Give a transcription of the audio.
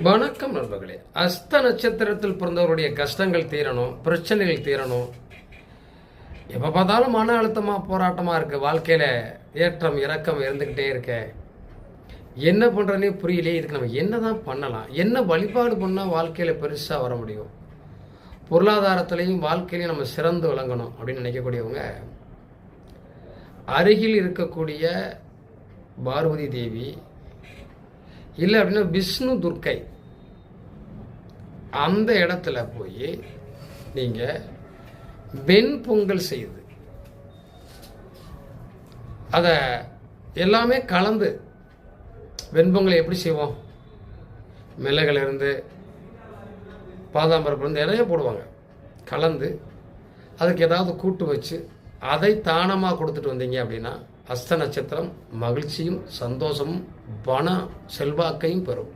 வணக்கம் நண்பர்களே. அஸ்த நட்சத்திரத்தில் பிறந்தவருடைய கஷ்டங்கள் தீரணும் பிரச்சனைகள் தீரணும். எப்போ பார்த்தாலும் மன அழுத்தமாக போராட்டமாக இருக்குது வாழ்க்கையில் ஏற்றம் இறக்கம் இருந்துக்கிட்டே இருக்க. என்ன பண்ணுறனே புரியலையே. இதுக்கு நம்ம என்ன தான் பண்ணலாம்? என்ன வழிபாடு பண்ணால் வாழ்க்கையில் பெருசாக வர முடியும்? பொருளாதாரத்திலையும் வாழ்க்கையிலையும் நம்ம சிறந்து விளங்கணும் அப்படின்னு நினைக்கக்கூடியவங்க அருகில் இருக்கக்கூடிய பார்வதி தேவி இல்லை அப்படின்னா விஷ்ணு துர்க்கை. அந்த இடத்துல போய் நீங்கள் வெண் பொங்கல் செய்யுது அதை எல்லாமே கலந்து வெண்பொங்கலை எப்படி செய்வோம்? மிளகுல பாதாம்பரப்புலேருந்து நிறைய போடுவாங்க. கலந்து அதுக்கு ஏதாவது கூட்டு வச்சு அதை தானமாக கொடுத்துட்டு வந்தீங்க அப்படின்னா அஸ்த நட்சத்திரம் மகிழ்ச்சியும் சந்தோஷமும் பண செல்வாக்கையும் பெறும்.